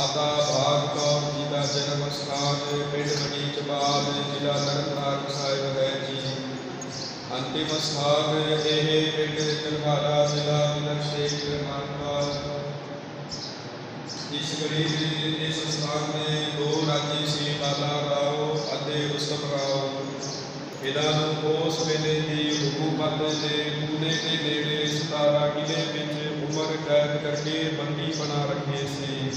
ਮਾਤਾ ਭਾਗ ਕੌਰ ਜੀ ਦਾ ਜਨਮ ਸਥਾਨ ਪਿੰਡ ਮਣੀ ਚਬਾਦ ਜ਼ਿਲ੍ਹਾ ਤਰਨਤਾਰਨ ਸਾਹਿਬ ਹੈ ਜੀ। ਅੰਤਿਮ ਸਥਾਨ ਇਹ ਪਿੰਡ ਤਲਵਾਰਾ ਜ਼ਿਲ੍ਹਾ ਮਿਲਨ ਮਾਨਵਾਲ ਇਸ ਗਰੀਬ ਇਸ ਸਥਾਨ ਦੇ ਦੋ ਰਾਜੀ ਸੀ ਲਾਲਾ ਰਾਓ ਅਤੇ ਉਸਮ ਰਾਓ। ਇਹਨਾਂ ਨੂੰ ਉਸ ਵੇਲੇ ਦੀ ਹਕੂਮਤ ਦੇ ਪੂਰੇ ਦੇ ਨੇੜੇ 17 ਕਿਲੇ ਵਿੱਚ ਉਮਰ ਕੈਦ ਕਰਕੇ ਬੰਦੀ ਬਣਾ ਰੱਖੇ ਸੀ।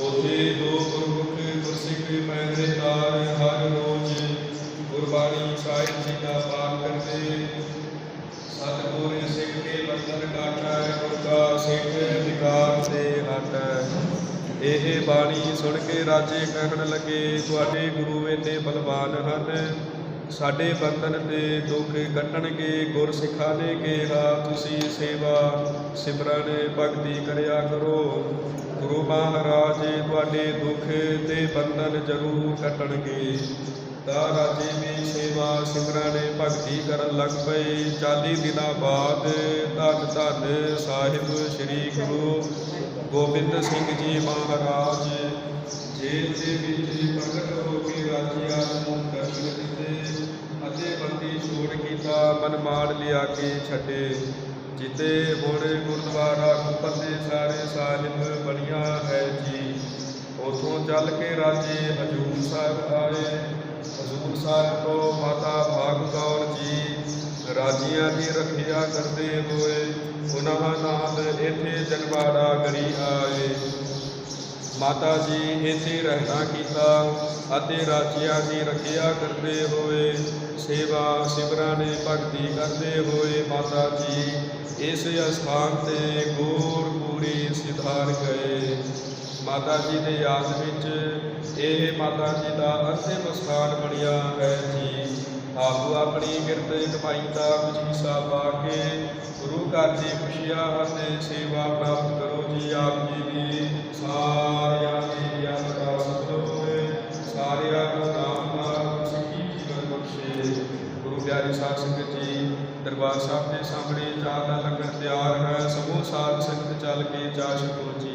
ਉੱਥੇ ਦੋ ਗੁਰਮੁਖ ਗੁਰਸਿੱਖ ਮਹਿੰਦਰਦਾਰ ਹਰ ਰੋਜ਼ ਗੁਰਬਾਣੀ ਸਾਹਿਬ ਜੀ ਦਾ ਪਾਠ ਕਰਦੇ। ਸਤਿਗੁਰ ਸਿੱਖ ਕੇ ਬੰਧਨ ਕਾਟਾ ਗੁਰ ਸਿੱਖ ਅਧਿਕਾਰ ਤੇ ਹਟ। ਇਹ ਬਾਣੀ ਸੁਣ ਕੇ ਰਾਜੇ ਕਹਿਣ ਲੱਗੇ, ਤੁਹਾਡੇ ਗੁਰੂ ਇੰਨੇ ਬਲਵਾਨ ਹਨ। ਸਾਡੇ ਬੰਧਨ ਤੇ ਦੁੱਖ ਕੱਟਣਗੇ, ਗੁਰ ਸਿੱਖਾਂ ਨੇ ਕਿਹਾ, ਤੁਸੀਂ ਸੇਵਾ ਸਿਮਰਨ, ਭਗਤੀ ਕਰਿਆ ਕਰੋ। ਗੁਰੂ ਮਹਾਰਾਜ ਤੁਹਾਡੇ ਦੁੱਖ ਤੇ ਬੰਧਨ ਜ਼ਰੂਰ ਕੱਟਣਗੇ। ਤਾਂ ਰਾਜੇ ਵੀ ਸੇਵਾ ਸਿਮਰਨ ਭਗਤੀ ਕਰਨ ਲੱਗ ਪਏ। 40 ਦਿਨਾਂ ਬਾਅਦ ਧੰਨ ਧੰਨ ਸਾਹਿਬ ਸ੍ਰੀ ਗੁਰੂ ਗੋਬਿੰਦ ਸਿੰਘ ਜੀ ਮਹਾਰਾਜ, ਜੇਲ੍ਹ ਦੇ ਵਿੱਚ ਪ੍ਰਗਟ ਹੋ ਕੇ ਰਾਜਿਆਂ ਨੂੰ ਦਰਸ਼ਨ ਦਿੱਤੇ ਅਤੇ ਬੰਦੀ ਛੋੜ ਕੀਤਾ ਮਨਮਾਨ ਲਿਆ ਕੇ ਛੱਡੇ। ਜਿੱਤੇ ਹੁਣ ਗੁਰਦੁਆਰਾ ਗੁੰਬਦ ਦੇ ਸਾਰੇ ਸਾਹਿਬ ਬਣਿਆ ਹੈ ਜੀ। ਉਥੋਂ ਚੱਲ ਕੇ ਰਾਜੇ ਹਜੂਰ ਸਾਹਿਬ ਆਏ। ਹਜੂਰ ਸਾਹਿਬ ਤੋਂ ਮਾਤਾ ਭਾਗ ਕੌਰ ਜੀ ਰਾਜੀਆਂ ਦੀ ਰੱਖਿਆ ਕਰਦੇ ਹੋਏ ਉਹਨਾਂ ਨਾਲ ਇੱਥੇ ਜਨਵਾੜਾ ਕਰੀ ਆਏ। ਮਾਤਾ ਜੀ ਇੱਥੇ ਰਹਿਣਾ ਕੀਤਾ ਅਤੇ ਰਾਜਿਆਂ ਦੀ ਰੱਖਿਆ ਕਰਦੇ ਹੋਏ ਸੇਵਾ ਸਿਮਰਨ ਭਗਤੀ ਕਰਦੇ ਹੋਏ ਮਾਤਾ ਜੀ ਇਸ ਅਸਥਾਨ ਤੇ ਗੋਰ ਪੂਰੀ ਸਿਧਾਰ ਗਏ। ਮਾਤਾ ਜੀ ਦੇ ਯਾਦ ਵਿੱਚ ਇਹ ਮਾਤਾ ਜੀ ਦਾ ਅੰਤਿਮ ਸਥਾਨ ਬਣਿਆ ਹੈ ਜੀ। ਆਪੋ ਆਪਣੀ ਕਿਰਤ ਕਮਾਈ ਦਾ ਬਚੀਸਾ ਪਾ ਕੇ ਗੁਰੂ ਘਰ ਦੀ ਖੁਸ਼ੀਆਂ ਅਤੇ ਸੇਵਾ ਪ੍ਰਾਪਤ ਕਰੋ ਜੀ। ਆਪ ਜੀ ਦੀ ਸਾਰਿਆਂ ਦੀ ਯਾਤਰਾ ਸਫਲ ਹੋਵੇ ਸਾਰਿਆਂ ਨੂੰ ਨਾਮ ਨਾਲ ਸਿੱਖੀ ਜੀਵਨ ਬਖਸ਼ੇ। ਗੁਰੂ ਪਿਆਰੀ ਸਾਧ ਸੰਗਤ ਜੀ, ਦਰਬਾਰ ਸਾਹਿਬ ਦੇ ਸਾਹਮਣੇ ਚਾਹ ਦਾ ਲੰਗਰ ਤਿਆਰ ਹੈ। ਸਮੂਹ ਸਾਧ ਸੰਗਤ ਚੱਲ ਕੇ ਚਾਹ ਛਕੋ ਜੀ।